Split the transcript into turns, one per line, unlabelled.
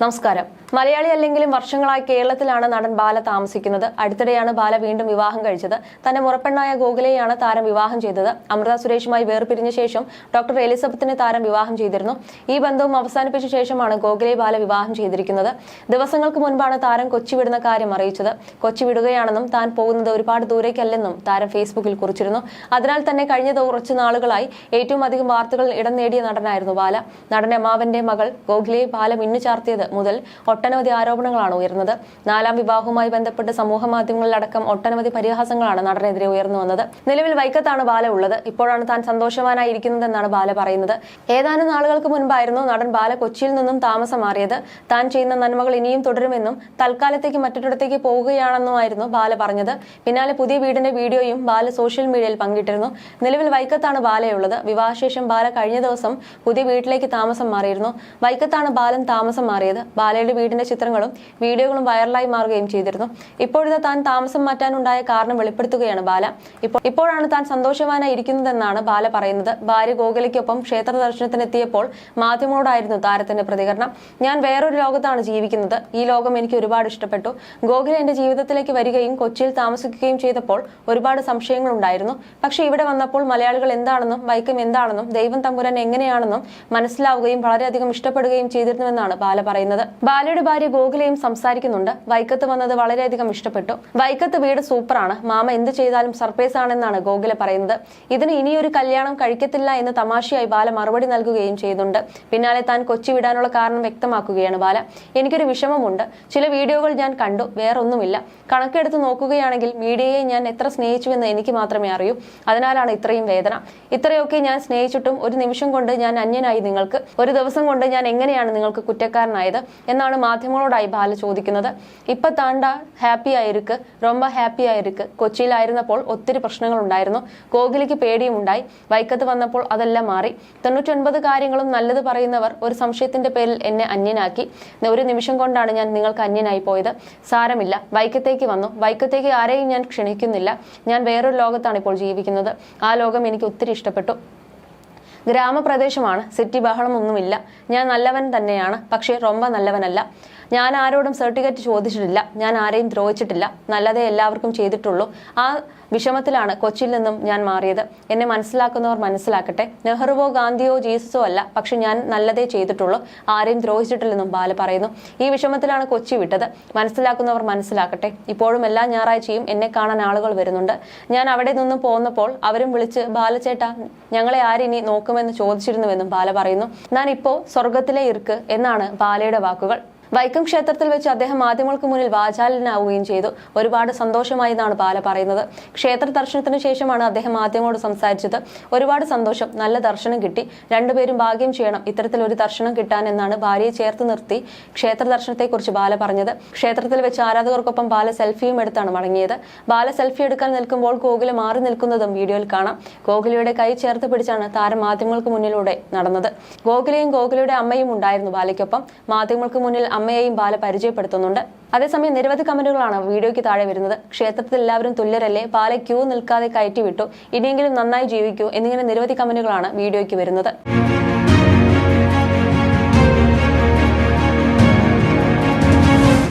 നമസ്കാരം. മലയാളി അല്ലെങ്കിലും വർഷങ്ങളായി കേരളത്തിലാണ് നടൻ ബാല താമസിക്കുന്നത്. അടുത്തിടെയാണ് ബാല വീണ്ടും വിവാഹം കഴിച്ചത്. തന്റെ മുറപ്പെണ്ണായ ഗോകുലയെയാണ് താരം വിവാഹം ചെയ്തത്. അമൃത സുരേഷുമായി വേർപിരിഞ്ഞ ശേഷം ഡോക്ടർ എലിസബത്തിനെ താരം വിവാഹം ചെയ്തിരുന്നു. ഈ ബന്ധവും അവസാനിപ്പിച്ച ശേഷമാണ് ഗോകുലെ ബാല വിവാഹം ചെയ്തിരിക്കുന്നത്. ദിവസങ്ങൾക്ക് മുൻപാണ് താരം കൊച്ചി വിടുന്ന കാര്യം അറിയിച്ചത്. കൊച്ചി വിടുകയാണെന്നും താൻ പോകുന്നത് ഒരുപാട് ദൂരേക്കല്ലെന്നും താരം ഫേസ്ബുക്കിൽ കുറിച്ചിരുന്നു. അതിനാൽ തന്നെ കഴിഞ്ഞ കുറച്ച് നാളുകളായി ഏറ്റവും അധികം വാർത്തകൾ ഇടം നേടിയ നടനായിരുന്നു ബാല. നടൻ അമ്മാവന്റെ മകൾ ഗോഖലെ ബാല മിന്നു ചാർത്തിയത് മുതൽ ഒട്ടനവധി ആരോപണങ്ങളാണ് ഉയർന്നത്. നാലാം വിവാഹവുമായി ബന്ധപ്പെട്ട് സമൂഹ മാധ്യമങ്ങളിലടക്കം ഒട്ടനവധി പരിഹാസങ്ങളാണ് നടനെതിരെ ഉയർന്നു വന്നത്. നിലവിൽ വൈക്കത്താണ് ബാല ഉള്ളത്. ഇപ്പോഴാണ് താൻ സന്തോഷവാനായിരിക്കുന്നതെന്നാണ് ബാല പറയുന്നത്. ഏതാനും നാളുകൾക്ക് മുൻപായിരുന്നു നടൻ ബാല കൊച്ചിയിൽ നിന്നും താമസം മാറിയത്. താൻ ചെയ്യുന്ന നന്മകൾ ഇനിയും തുടരുമെന്നും തൽക്കാലത്തേക്ക് മറ്റൊരിടത്തേക്ക് പോവുകയാണെന്നുമായിരുന്നു ബാല പറഞ്ഞത്. പിന്നാലെ പുതിയ വീടിന്റെ വീഡിയോയും ബാല സോഷ്യൽ മീഡിയയിൽ പങ്കിട്ടിരുന്നു. നിലവിൽ വൈക്കത്താണ് ബാലയുള്ളത്. വിവാഹശേഷം ബാല കഴിഞ്ഞ ദിവസം പുതിയ വീട്ടിലേക്ക് താമസം മാറിയിരുന്നു. വൈക്കത്താണ് ബാലൻ താമസം മാറിയത്. ബാലയുടെ വീടിന്റെ ചിത്രങ്ങളും വീഡിയോകളും വൈറലായി മാറുകയും ചെയ്തിരുന്നു. ഇപ്പോഴത്തെ താൻ താമസം മാറ്റാനുണ്ടായ കാരണം വെളിപ്പെടുത്തുകയാണ് ബാല. ഇപ്പോൾ ഇപ്പോഴാണ് താൻ സന്തോഷവാനായി ഇരിക്കുന്നതെന്നാണ് ബാല പറയുന്നത്. ഭാര്യ ഗോകുലയ്ക്കൊപ്പം ക്ഷേത്ര ദർശനത്തിനെത്തിയപ്പോൾ മാധ്യമങ്ങളോടായിരുന്നു താരത്തിന്റെ പ്രതികരണം. ഞാൻ വേറൊരു ലോകത്താണ് ജീവിക്കുന്നത്. ഈ ലോകം എനിക്ക് ഒരുപാട് ഇഷ്ടപ്പെട്ടു. ഗോകുല എന്റെ ജീവിതത്തിലേക്ക് വരികയും കൊച്ചിയിൽ താമസിക്കുകയും ചെയ്തപ്പോൾ ഒരുപാട് സംശയങ്ങൾ ഉണ്ടായിരുന്നു പക്ഷെ ഇവിടെ വന്നപ്പോൾ മലയാളികൾ എന്താണെന്നും വൈക്കം എന്താണെന്നും ദൈവം തമ്പുരാൻ എങ്ങനെയാണെന്നും മനസ്സിലാവുകയും വളരെയധികം ഇഷ്ടപ്പെടുകയും ചെയ്തിരുന്നുവെന്നാണ് ബാല പറയുന്നത്. ബാലയുടെ ഭാര്യ ഗോകുലയും സംസാരിക്കുന്നുണ്ട്. വൈക്കത്ത് വന്നത് വളരെയധികം ഇഷ്ടപ്പെട്ടു. വൈക്കത്ത് വീട് സൂപ്പറാണ്. മാമ എന്ത് ചെയ്താലും സർപ്രൈസ് ആണെന്നാണ് ഗോകുല പറയുന്നത്. ഇതിന് ഇനിയൊരു കല്യാണം കഴിക്കത്തില്ല എന്ന് തമാശയായി ബാല മറുപടി നൽകുകയും ചെയ്യുന്നുണ്ട് പിന്നാലെ താൻ കൊച്ചി വിടാനുള്ള കാരണം വ്യക്തമാക്കുകയാണ് ബാല. എനിക്കൊരു വിഷമമുണ്ട്. ചില വീഡിയോകൾ ഞാൻ കണ്ടു. വേറൊന്നുമില്ല. കണക്കെടുത്ത് നോക്കുകയാണെങ്കിൽ മീഡിയയെ ഞാൻ എത്ര സ്നേഹിച്ചുവെന്ന് എനിക്ക് മാത്രമേ അറിയൂ. അതിനാലാണ് ഇത്രയും വേദന. ഇത്രയൊക്കെ ഞാൻ സ്നേഹിച്ചിട്ടും ഒരു നിമിഷം കൊണ്ട് ഞാൻ അന്യനായി നിങ്ങൾക്ക് ഒരു ദിവസം കൊണ്ട് ഞാൻ എങ്ങനെയാണ് നിങ്ങൾക്ക് കുറ്റക്കാരനായത്? പോയത് എന്നാണ് മാധ്യമങ്ങളോടായി ബാല ചോദിക്കുന്നത്. ഇപ്പൊ താണ്ട ഹാപ്പി ആയിരിക്ക് റൊമ്പ ഹാപ്പി ആയിരിക്ക്. കൊച്ചിയിലായിരുന്നപ്പോൾ ഒത്തിരി പ്രശ്നങ്ങൾ ഉണ്ടായിരുന്നു കോഹ്ലിക്ക് പേടിയും ഉണ്ടായി വൈക്കത്ത് വന്നപ്പോൾ അതെല്ലാം മാറി. തൊണ്ണൂറ്റൊൻപത് കാര്യങ്ങളും നല്ലത് പറയുന്നവർ ഒരു സംശയത്തിന്റെ പേരിൽ എന്നെ അന്യനാക്കി. ഒരു നിമിഷം കൊണ്ടാണ് ഞാൻ നിങ്ങൾക്ക് അന്യനായി പോയത്. സാരമില്ല. വൈക്കത്തേക്ക് വന്നു. വൈക്കത്തേക്ക് ആരെയും ഞാൻ ക്ഷണിക്കുന്നില്ല. ഞാൻ വേറൊരു ലോകത്താണ് ഇപ്പോൾ ജീവിക്കുന്നത്. ആ ലോകം എനിക്ക് ഒത്തിരി ഇഷ്ടപ്പെട്ടു. ഗ്രാമപ്രദേശമാണ്. സിറ്റി ബഹളമൊന്നുമില്ല. ഞാൻ നല്ലവൻ തന്നെയാണ്. പക്ഷേ റൊമ്പ നല്ലവനല്ല. ഞാൻ ആരോടും സർട്ടിഫിക്കറ്റ് ചോദിച്ചിട്ടില്ല. ഞാൻ ആരെയും ദ്രോഹിച്ചിട്ടില്ല. നല്ലതേ എല്ലാവർക്കും ചെയ്തിട്ടുള്ളൂ. ആ വിഷമത്തിലാണ് കൊച്ചിയിൽ നിന്നും ഞാൻ മാറിയത്. എന്നെ മനസ്സിലാക്കുന്നവർ മനസ്സിലാക്കട്ടെ. നെഹ്റുവോ ഗാന്ധിയോ ജീസസോ അല്ല. പക്ഷെ ഞാൻ നല്ലതേ ചെയ്തിട്ടുള്ളൂ. ആരെയും ദ്രോഹിച്ചിട്ടില്ലെന്നും ബാല പറയുന്നു. ഈ വിഷമത്തിലാണ് കൊച്ചി വിട്ടത്. മനസ്സിലാക്കുന്നവർ മനസ്സിലാക്കട്ടെ. ഇപ്പോഴും എല്ലാ ഞായറാഴ്ചയും എന്നെ കാണാൻ ആളുകൾ വരുന്നുണ്ട്. ഞാൻ അവിടെ നിന്നും പോന്നപ്പോൾ അവരും വിളിച്ച് ബാലചേട്ട ഞങ്ങളെ ആരിനി നോക്കുമെന്ന് ചോദിച്ചിരുന്നുവെന്നും ബാല പറയുന്നു. ഞാൻ ഇപ്പോൾ സ്വർഗത്തിലെ ഇർക്ക് എന്നാണ് ബാലയുടെ വാക്കുകൾ. വൈക്കം ക്ഷേത്രത്തിൽ വെച്ച് അദ്ദേഹം മാധ്യമങ്ങൾക്ക് മുന്നിൽ വാചാലനാവുകയും ചെയ്തു. ഒരുപാട് സന്തോഷമായി എന്നാണ് ബാല പറയുന്നത്. ക്ഷേത്ര ദർശനത്തിന് ശേഷമാണ് അദ്ദേഹം മാധ്യമങ്ങളോട് സംസാരിച്ചത്. ഒരുപാട് സന്തോഷം നല്ല ദർശനം കിട്ടി. രണ്ടുപേരും ഭാഗ്യം ചെയ്യണം. ഇത്തരത്തിൽ ഒരു ദർശനം കിട്ടാൻ എന്നാണ് ഭാര്യയെ ചേർത്ത് നിർത്തി ക്ഷേത്ര ദർശനത്തെക്കുറിച്ച് ബാല പറഞ്ഞത്. ക്ഷേത്രത്തിൽ വെച്ച് ആരാധകർക്കൊപ്പം ബാല സെൽഫിയും എടുത്താണ് മടങ്ങിയത്. ബാല സെൽഫി എടുക്കാൻ നിൽക്കുമ്പോൾ ഗോകുല മാറി നിൽക്കുന്നതും വീഡിയോയിൽ കാണാം. ഗോകുലയുടെ കൈ ചേർത്ത് പിടിച്ചാണ് താരം മാധ്യമങ്ങൾക്ക് മുന്നിലൂടെ നടന്നത്. ഗോകുലയും ഗോകുലയുടെ അമ്മയും ഉണ്ടായിരുന്നു ബാലയ്ക്കൊപ്പം. മാധ്യമങ്ങൾക്ക് മുന്നിൽ അമ്മയെയും ബാല പരിചയപ്പെടുത്തുന്നുണ്ട്. അതേസമയം നിരവധി കമന്റുകളാണ് വീഡിയോയ്ക്ക് താഴെ വരുന്നത്. ക്ഷേത്രത്തിൽ എല്ലാവരും തുല്യരല്ലേ? ബാല ക്യൂ നിൽക്കാതെ കയറ്റി വിട്ടു ഇനിയെങ്കിലും നന്നായി ജീവിക്കൂ എന്നിങ്ങനെ നിരവധി കമന്റുകളാണ് വീഡിയോയ്ക്ക് വരുന്നത്.